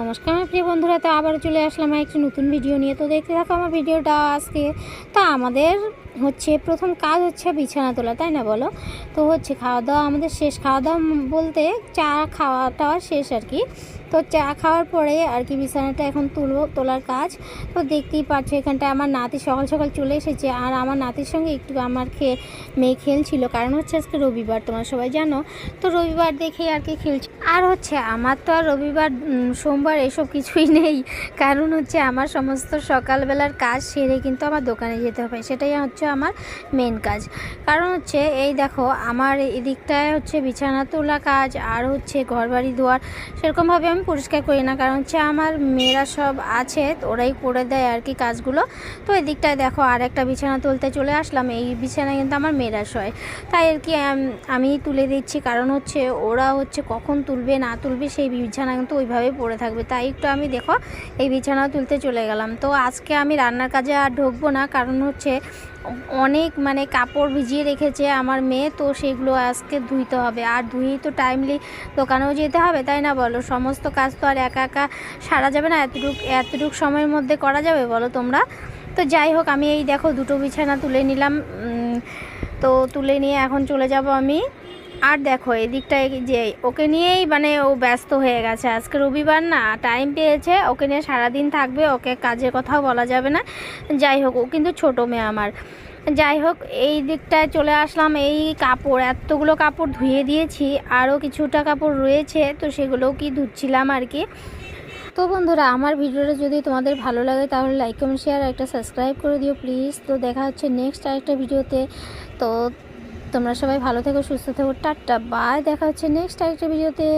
নমস্কার আমার প্রিয় বন্ধুরা, তো আবার চলে আসলাম একটি নতুন ভিডিও নিয়ে। তো দেখতে থাকো আমার ভিডিওটা আজকে। তা আমাদের হচ্ছে প্রথম কাজ হচ্ছে বিছানা তোলা, তাই না বলো? তো হচ্ছে খাওয়া দাওয়া আমাদের শেষ খাওয়া দাওয়া বলতে চা খাওয়া টাওয়া শেষ আর কি। তো চা খাওয়ার পরে আর কি বিছানাটা এখন তুলবো, তোলার কাজ। তো দেখতেই পাচ্ছ এখানটায় আমার নাতি সকাল সকাল চলে এসেছে। আর আমার নাতির সঙ্গে একটু আমার খেয়ে মেয়ে খেলছিল। কারণ হচ্ছে আজকে রবিবার, তোমরা সবাই জানো। তো রবিবার দেখে আর কি খেলছে। আর হচ্ছে আমার তো আর রবিবার সোমবার এসব কিছুই নেই। কারণ হচ্ছে আমার সমস্ত সকালবেলার কাজ সেরে কিন্তু আমার দোকানে যেতে হবে। সেটাই হচ্ছে আমার মেন কাজ। কারণ হচ্ছে, এই দেখো, আমার এদিকটায় হচ্ছে বিছানা তোলা কাজ, আর হচ্ছে ঘর বাড়ি সেরকমভাবে আমি পরিষ্কার করি না। কারণ হচ্ছে, আমার মেয়েরা সব আছে ওরাই করে দেয় আর কি কাজগুলো। তো এদিকটায় দেখো, আর একটা বিছানা তুলতে চলে আসলাম। এই বিছানা কিন্তু আমার মেয়েরা শয়। তাই আর কি আমি তুলে দিচ্ছি। কারণ হচ্ছে, ওরা হচ্ছে কখন তুলবে, না তুলবে, সেই বিছানা কিন্তু ওইভাবে পড়ে থাকবে। তাই একটু আমি দেখো, এই বিছানা তুলতে চলে গেলাম। তো আজকে আমি রান্নার কাজে আর ঢুকবো না। কারণ হচ্ছে অনেক মানে কাপড় ভিজিয়ে রেখেছে আমার মেয়ে, তো সেগুলো আজকে ধুইতে হবে। আর ধুয়েই তো টাইমলি দোকানেও যেতে হবে, তাই না বলো? সমস্ত কাজ তো আর একা একা সারা যাবে না, এতটুক এতটুক সময়ের মধ্যে করা যাবে বলো তোমরা? তো যাই হোক, আমি এই দেখো দুটো বিছানা তুলে নিলাম। তো তুলে নিয়ে এখন চলে যাব আমি। আর দেখো, এদিকটায় যে, ওকে নিয়েই মানে ও ব্যস্ত হয়ে গেছে। আজকে রবিবার না টাইম পেয়েছে, ওকে নিয়ে সারাদিন থাকবে, ওকে কাজের কথাও বলা যাবে না। যাই হোক, ও কিন্তু ছোটো মেয়ে আমার। যাই হোক, এই দিকটায় চলে আসলাম, এই কাপড়, এতগুলো কাপড় ধুয়ে দিয়েছি, আরও কিছুটা কাপড় রয়েছে, তো সেগুলোও কি ধুচ্ছিলাম আর কি। তো বন্ধুরা, আমার ভিডিওটা যদি তোমাদের ভালো লাগে, তাহলে লাইক কমেন্ট শেয়ার একটা সাবস্ক্রাইব করে দিও প্লিজ তো দেখা হচ্ছে নেক্সট আরেকটা ভিডিওতে। তো তোমরা সবাই ভালো থেকো সুস্থ থেকো টাটা বাই দেখা হচ্ছে নেক্সট আরেকটা ভিডিওতে